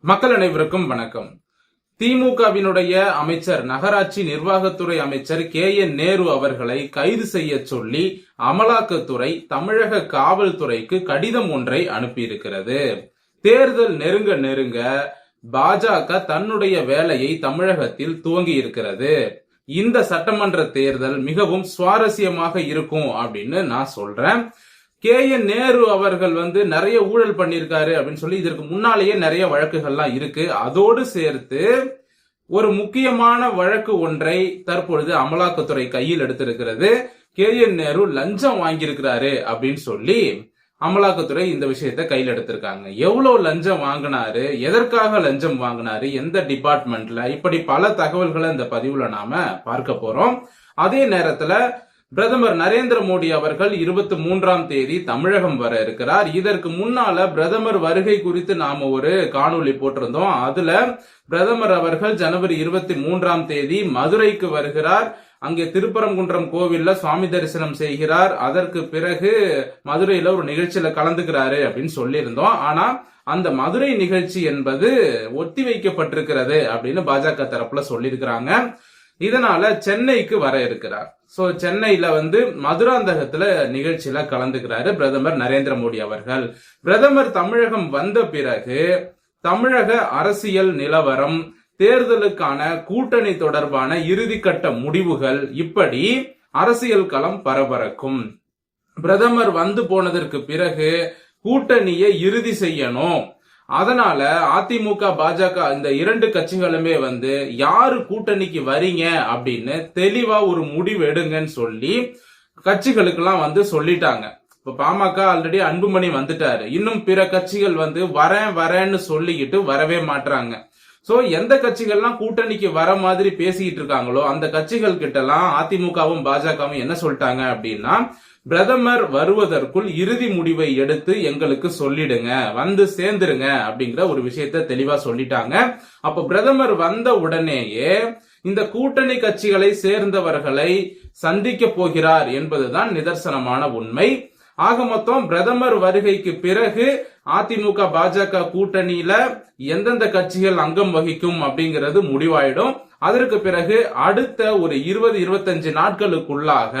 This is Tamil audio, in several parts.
மக்கள் அனைவருக்கும் வணக்கம். திமுகவினுடைய அமைச்சர் நகராட்சி நிர்வாகத்துறை அமைச்சர் கே. என். நேரு அவர்களை கைது செய்ய சொல்லி அமலாக்கத்துறை தமிழக காவல்துறைக்கு கடிதம் ஒன்றை அனுப்பியிருக்கிறது. தேர்தல் நெருங்க நெருங்க பாஜக தன்னுடைய வேலையை தமிழகத்தில் துவங்கி இருக்கிறது இந்த சட்டமன்ற தேர்தல் மிகவும் சுவாரஸ்யமாக இருக்கும் அப்படின்னு நான் சொல்றேன். கே என் நேரு அவர்கள் வந்து நிறைய ஊழல் பண்ணியிருக்காரு அப்படின்னு சொல்லி இதற்கு முன்னாலேயே நிறைய வழக்குகள்லாம் இருக்கு. அதோடு சேர்த்து ஒரு முக்கியமான வழக்கு ஒன்றை தற்பொழுது அமலாக்கத்துறை கையில் எடுத்திருக்கிறது. கே என் நேரு லஞ்சம் வாங்கியிருக்கிறாரு அப்படின்னு சொல்லி அமலாக்கத்துறை இந்த விஷயத்த கையில் எடுத்திருக்காங்க. எவ்வளவு லஞ்சம் வாங்கினாரு? எதற்காக லஞ்சம் வாங்கினாரு? எந்த டிபார்ட்மெண்ட்ல இப்படி பல தகவல்களை இந்த பதிவுல நாம பார்க்க போறோம். அதே நேரத்துல பிரதமர் நரேந்திர மோடி அவர்கள் இருபத்தி மூன்றாம் தேதி தமிழகம் வர இருக்கிறார். இதற்கு முன்னால பிரதமர் வருகை குறித்து நாம ஒரு காணொளி போட்டிருந்தோம். அதுல பிரதமர் அவர்கள் ஜனவரி இருபத்தி மூன்றாம் தேதி மதுரைக்கு வருகிறார். அங்கே திருப்பரங்குன்றம் கோவில்ல சுவாமி தரிசனம் செய்கிறார். அதற்கு பிறகு மதுரையில ஒரு நிகழ்ச்சியில கலந்துக்கிறாரு அப்படின்னு சொல்லியிருந்தோம். ஆனா அந்த மதுரை நிகழ்ச்சி என்பது ஒத்தி வைக்கப்பட்டிருக்கிறது அப்படின்னு பாஜக தரப்புல சொல்லியிருக்கிறாங்க. இதனால சென்னைக்கு வர இருக்கிறார். சோ சென்னையில வந்து மதுராந்தகத்துல நிகழ்ச்சியில கலந்துக்கிறாரு பிரதமர் நரேந்திர மோடி அவர்கள். பிரதமர் தமிழகம் வந்த பிறகு தமிழக அரசியல் நிலவரம் தேர்தலுக்கான கூட்டணி தொடர்பான இறுதிக்கட்ட முடிவுகள் இப்படி அரசியல் களம் பரபரக்கும். பிரதமர் வந்து போனதற்கு பிறகு கூட்டணியை இறுதி செய்யணும். அதனால அதிமுக பாஜக இந்த இரண்டு கட்சிகளுமே வந்து யாரு கூட்டணிக்கு வரீங்க? அப்படின்னு தெளிவா ஒரு முடிவு எடுங்கன்னு சொல்லி கட்சிகளுக்கெல்லாம் வந்து சொல்லிட்டாங்க. இப்ப பாமக ஆல்ரெடி அன்புமணி வந்துட்டாரு. இன்னும் பிற கட்சிகள் வந்து வரேன் வரேன்னு சொல்லிக்கிட்டு வரவே மாட்டாங்க சோ எந்த கட்சிகள்லாம் கூட்டணிக்கு வர மாதிரி பேசிக்கிட்டு இருக்காங்களோ அந்த கட்சிகள் கிட்ட எல்லாம் அதிமுகவும் பாஜகவும் என்ன சொல்லிட்டாங்க அப்படின்னா பிரதமர் வருவதற்குள் இறுதி முடிவை எடுத்து எங்களுக்கு சொல்லிடுங்க வந்து சேர்ந்துருங்க அப்படிங்கிற ஒரு விஷயத்த தெளிவா சொல்லிட்டாங்க. அப்ப பிரதமர் வந்த உடனேயே இந்த கூட்டணி கட்சிகளை சேர்ந்தவர்களை சந்திக்க போகிறார் என்பதுதான் நிதர்சனமான உண்மை. ஆக மொத்தம் பிரதமர் வருகைக்கு பிறகு அதிமுக பாஜக கூட்டணியில எந்தெந்த கட்சிகள் அங்கம் வகிக்கும் அப்படிங்கிறது முடிவாயிடும். அதற்கு பிறகு அடுத்த ஒரு இருபது இருபத்தஞ்சு நாட்களுக்குள்ளாக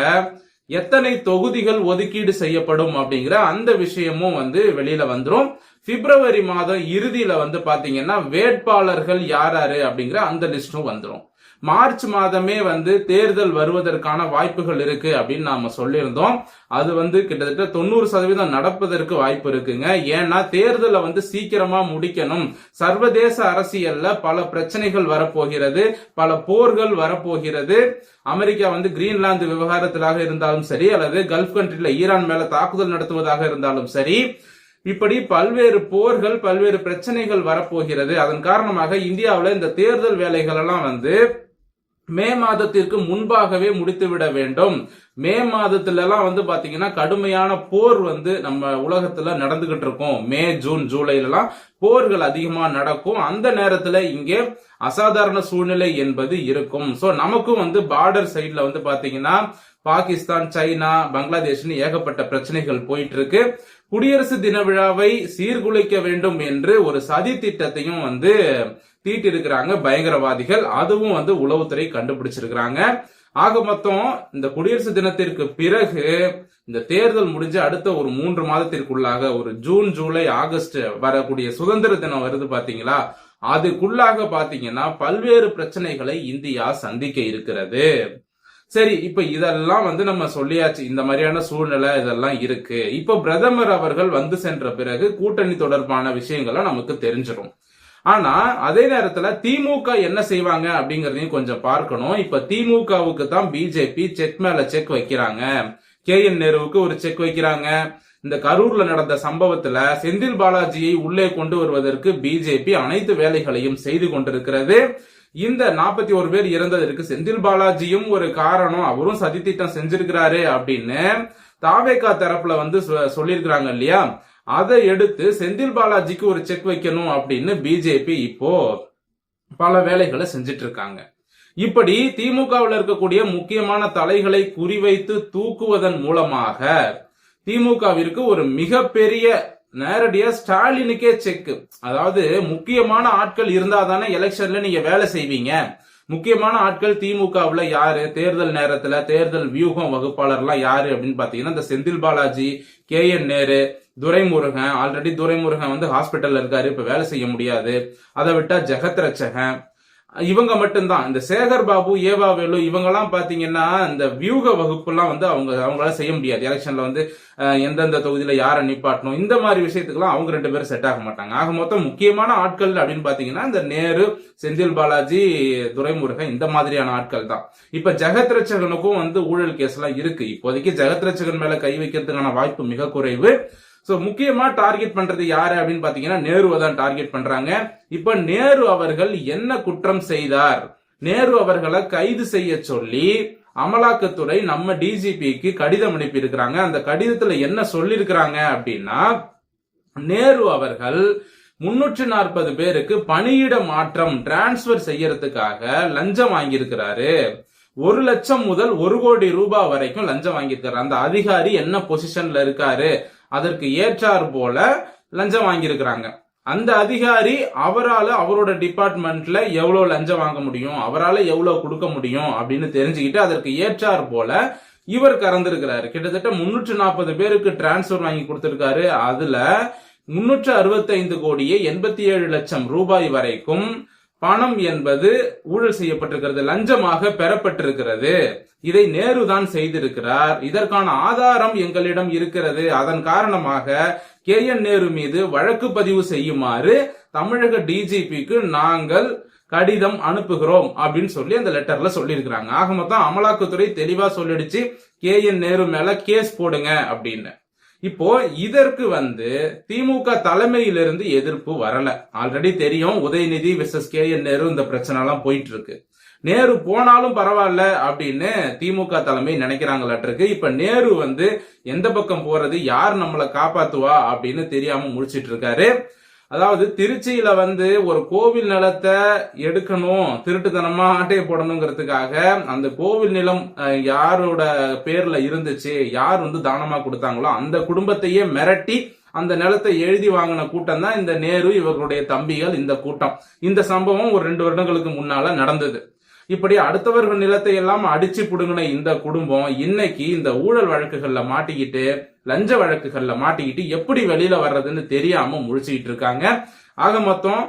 எத்தனை தொகுதிகள் ஒதுக்கீடு செய்யப்படும் அப்படிங்கிற அந்த விஷயமும் வந்து வெளியில வந்துடும் பிப்ரவரி மாதம் இறுதியில வந்து பாத்தீங்கன்னா வேட்பாளர்கள் யார் யாரு அப்படிங்கிற அந்த லிஸ்டும் வந்துடும் மார்ச் மாதமே வந்து தேர்தல் வருவதற்கான வாய்ப்புகள் இருக்கு அப்படின்னு நாம சொல்லியிருந்தோம். அது வந்து கிட்டத்தட்ட தொண்ணூறு சதவீதம் நடப்பதற்கு வாய்ப்பு இருக்குங்க. ஏன்னா தேர்தலை வந்து சீக்கிரமா முடிக்கணும். சர்வதேச அரசியல்ல பல பிரச்சனைகள் வரப்போகிறது. பல போர்கள் வரப்போகிறது. அமெரிக்கா வந்து கிரீன்லாந்து விவகாரத்திலாக இருந்தாலும் சரி அல்லது கல்ஃப் கண்ட்ரில ஈரான் மேல தாக்குதல் நடத்துவதாக இருந்தாலும் சரி இப்படி பல்வேறு போர்கள் பல்வேறு பிரச்சனைகள் வரப்போகிறது. அதன் காரணமாக இந்தியாவில் இந்த தேர்தல் வேலைகள் எல்லாம் வந்து மே மாதத்திற்கு முன்பாகவே முடித்துவிட வேண்டும். மே மாதத்துல எல்லாம் வந்து பாத்தீங்கன்னா கடுமையான போர் வந்து நம்ம உலகத்துல நடந்துகிட்டு இருக்கோம். மே ஜூன் ஜூலைல எல்லாம் போர்கள் அதிகமா நடக்கும். அந்த நேரத்துல இங்கே அசாதாரண சூழ்நிலை என்பது இருக்கும். சோ நமக்கும் வந்து பார்டர் சைட்ல வந்து பாத்தீங்கன்னா பாகிஸ்தான் சைனா பங்களாதேஷ்னு ஏகப்பட்ட பிரச்சனைகள் போயிட்டு இருக்கு. குடியரசு தின விழாவை சீர்குலைக்க வேண்டும் என்று ஒரு சதி திட்டத்தையும் வந்து தீட்டிருக்கிறாங்க பயங்கரவாதிகள். அதுவும் வந்து உளவுத்துறை கண்டுபிடிச்சிருக்கிறாங்க. ஆக மொத்தம் இந்த குடியரசு தினத்திற்கு பிறகு இந்த தேர்தல் முடிஞ்சு அடுத்த ஒரு மூன்று மாதத்திற்குள்ளாக ஒரு ஜூன் ஜூலை ஆகஸ்ட் வரக்கூடிய சுதந்திர தினம் வருது பாத்தீங்களா? அதுக்குள்ளாக பாத்தீங்கன்னா பல்வேறு பிரச்சனைகளை இந்தியா சந்திக்க இருக்கிறது. சரி இப்ப இதெல்லாம் வந்து நம்ம சொல்லியாச்சு. இந்த மாதிரியான சூழ்நிலை இதெல்லாம் இருக்கு. இப்ப பிரதமர் அவர்கள் வந்து சென்ற பிறகு கூட்டணி தொடர்பான விஷயங்களை நமக்கு தெரிஞ்சிடும் ஆனா அதே நேரத்துல திமுக என்ன செய்வாங்க அப்படிங்கறதையும் கொஞ்சம் பார்க்கணும். இப்ப திமுகவுக்கு தான் பிஜேபி செக் மேல செக் வைக்கிறாங்க. கே என் நேருவுக்கு ஒரு செக் வைக்கிறாங்க. இந்த கரூர்ல நடந்த சம்பவத்துல செந்தில் பாலாஜியை உள்ளே கொண்டு வருவதற்கு பிஜேபி அனைத்து வேலைகளையும் செய்து கொண்டிருக்கிறது. இந்த நாற்பத்தி ஒரு பேர் இறந்ததற்கு செந்தில் பாலாஜியும் ஒரு காரணம். அவரும் சதித்திட்டம் செஞ்சிருக்கிறாரு அப்படின்னு தாவேகா தரப்புல வந்து சொல்லியிருக்கிறாங்க இல்லையா? அதை எடுத்து செந்தில் பாலாஜிக்கு ஒரு செக் வைக்கணும் அப்படின்னு பிஜேபி இப்போ பல வேலைகளை செஞ்சிட்டு இருக்காங்க இப்படி திமுகவில் இருக்கக்கூடிய முக்கியமான தலைகளை குறிவைத்து தூக்குவதன் மூலமாக திமுகவிற்கு ஒரு மிகப்பெரிய நேரடியா ஸ்டாலினுக்கே செக் அதாவது முக்கியமான ஆட்கள் இருந்தா தானே எலெக்ஷன்ல நீங்க வேலை செய்வீங்க. முக்கியமான ஆட்கள் திமுகவுல யாரு? தேர்தல் நேரத்துல தேர்தல் வியூகம் வகுப்பாளர்லாம் யாரு அப்படின்னு பாத்தீங்கன்னா இந்த Senthil Balaji K N Nehru Duraimurugan. Already Duraimurugan வந்து ஹாஸ்பிட்டல்ல இருக்காரு இப்ப வேலை செய்ய முடியாது. அதை விட்டா ஜெகத் ரச்சகன் இவங்க மட்டும்தான். இந்த சேகர் பாபு ஏவா வேலு இவங்கெல்லாம் பாத்தீங்கன்னா இந்த வியூக வகுப்புலாம் வந்து அவங்க அவங்களால செய்ய முடியாது. எலெக்ஷன்ல வந்து எந்தெந்த தொகுதியில யாரை நிப்பாட்டணும் இந்த மாதிரி விஷயத்துக்குலாம் அவங்க ரெண்டு பேரும் செட் ஆக மாட்டாங்க. ஆக மொத்தம் முக்கியமான ஆட்கள் அப்படின்னு பாத்தீங்கன்னா இந்த நேரு செந்தில் பாலாஜி துரைமுருகன் இந்த மாதிரியான ஆட்கள் தான். இப்ப ஜெகத் ரட்சகனுக்கும் வந்து ஊழல் கேஸ் எல்லாம் இருக்கு. இப்போதைக்கு ஜெகத் ரட்சகன் மேல கை வைக்கிறதுக்கான வாய்ப்பு மிக குறைவு. ஸோ முக்கியமா டார்கெட் பண்றது யாரு அப்படின்னு பாத்தீங்கன்னா நேருவை தான் டார்கெட் பண்றாங்க. இப்ப நேரு அவர்கள் என்ன குற்றம் செய்தார்? நேரு அவர்களை கைது செய்ய சொல்லி அமலாக்கத்துறை நம்ம டிஜிபிக்கு கடிதம் அனுப்பி இருக்கிறாங்க அந்த கடிதத்துல என்ன சொல்லியிருக்கிறாங்க அப்படின்னா நேரு அவர்கள் முன்னூற்றி நாற்பது பேருக்கு பணியிட மாற்றம் டிரான்ஸ்பர் செய்யறதுக்காக லஞ்சம் வாங்கியிருக்கிறாரு. ஒரு லட்சம் முதல் ஒரு கோடி ரூபாய் வரைக்கும் லஞ்சம் வாங்கியிருக்காரு அந்த அதிகாரி என்ன பொசிஷன்ல இருக்காரு? அதற்கு ஏற்றார் போல லஞ்சம் வாங்கியிருக்கிறாங்க. அந்த அதிகாரி அவரால அவரோட டிபார்ட்மெண்ட்ல எவ்வளவு லஞ்சம் வாங்க முடியும் அவரால எவ்வளவு கொடுக்க முடியும் அப்படின்னு தெரிஞ்சுக்கிட்டு அதற்கு ஏற்றார் போல இவர் கறந்திருக்கிறாரு. கிட்டத்தட்ட முன்னூற்று நாற்பது பேருக்கு டிரான்ஸ்பர் வாங்கி கொடுத்திருக்காரு. அதுல முன்னூற்று அறுபத்தைந்து கோடியே எண்பத்தி ஏழு லட்சம் ரூபாய் வரைக்கும் பணம் என்பது ஊழல் செய்யப்பட்டிருக்கிறது லஞ்சமாக பெறப்பட்டிருக்கிறது. இதை நேரு தான் செய்திருக்கிறார். இதற்கான ஆதாரம் எங்களிடம் இருக்கிறது. அதன் காரணமாக கே என் நேரு மீது வழக்கு பதிவு செய்யுமாறு தமிழக டிஜிபிக்கு நாங்கள் கடிதம் அனுப்புகிறோம் அப்படின்னு சொல்லி அந்த லெட்டர்ல சொல்லியிருக்கிறாங்க. ஆக மொத்தம் அமலாக்கத்துறை தெளிவா சொல்லிடுச்சு கே என் நேரு மேல கேஸ் போடுங்க அப்படின்னு. இப்போ இதற்கு வந்து திமுக தலைமையிலிருந்து எதிர்ப்பு வரல. ஆல்ரெடி தெரியும் Udhayanidhi versus K N Nehru இந்த பிரச்சனை எல்லாம் போயிட்டு இருக்கு நேரு போனாலும் பரவாயில்ல அப்படின்னு திமுக தலைமை நினைக்கிறாங்களாட்டிருக்கு. இப்ப நேரு வந்து எந்த பக்கம் போறது யார் நம்மளை காப்பாத்துவா அப்படின்னு தெரியாம முடிச்சிட்டு இருக்காரு அதாவது திருச்சியில வந்து ஒரு கோவில் நிலத்தை எடுக்கணும் திருட்டுத்தனமா ஆட்டையை போடணுங்கிறதுக்காக அந்த கோவில் நிலம் யாரோட பேர்ல இருந்துச்சு யார் வந்து தானமா கொடுத்தாங்களோ அந்த குடும்பத்தையே மிரட்டி அந்த நிலத்தை எழுதி வாங்கின கூட்டம் தான் இந்த நேரு இவர்களுடைய தம்பிகள் இந்த கூட்டம். இந்த சம்பவம் ஒரு ரெண்டு வருடங்களுக்கு முன்னால நடந்தது. இப்படி அடுத்தவர்கள் நிலத்தை எல்லாம் அடிச்சு புடுங்கின இந்த குடும்பம் இன்னைக்கு இந்த ஊழல் வழக்குகள்ல மாட்டிக்கிட்டு லஞ்ச வழக்குகள்ல மாட்டிக்கிட்டு எப்படி வெளியில வர்றதுன்னு தெரியாம முழிச்சுக்கிட்டு இருக்காங்க. ஆக மொத்தம்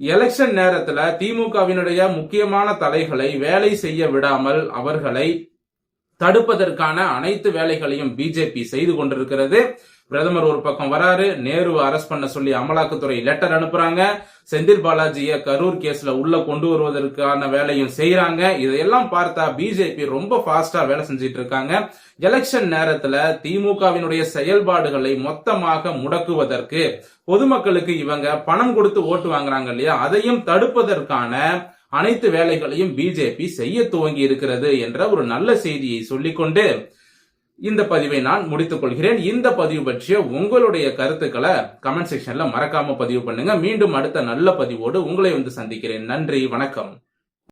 எலெக்ஷன் நேரத்துல திமுகவினுடைய முக்கியமான தலைகளை வேலை செய்ய விடாமல் அவர்களை தடுப்பதற்கான அனைத்து வேலைகளையும் பிஜேபி செய்து கொண்டிருக்கிறது. பிரதமர் ஒரு பக்கம் வராரு நேருவை அரெஸ்ட் பண்ண சொல்லி அமலாக்கத்துறை லெட்டர் அனுப்புறாங்க. செந்தில் பாலாஜியை கரூர் கேஸ்ல உள்ள கொண்டு வருவதற்கான வேலையும் செய்யறாங்க இதையெல்லாம் பார்த்தா பிஜேபி ரொம்ப ஃபாஸ்டா வேலை செஞ்சிட்டு இருக்காங்க. எலெக்ஷன் நேரத்துல திமுகவினுடைய செயல்பாடுகளை மொத்தமாக முடக்குவதற்கு பொதுமக்களுக்கு இவங்க பணம் கொடுத்து ஓட்டு வாங்குறாங்க இல்லையா? அதையும் தடுப்பதற்கான அனைத்து வேலைகளையும் பிஜேபி செய்ய துவங்கி இருக்கிறது என்ற ஒரு நல்ல செய்தியை சொல்லிக்கொண்டு இந்த பதிவை நான் முடித்துக் கொள்கிறேன் இந்த பதிவு பற்றிய உங்களுடைய கருத்துக்களை கமெண்ட் செக்ஷன்ல மறக்காம பதிவு பண்ணுங்க. மீண்டும் அடுத்த நல்ல பதிவோடு உங்களை வந்து சந்திக்கிறேன். நன்றி வணக்கம்.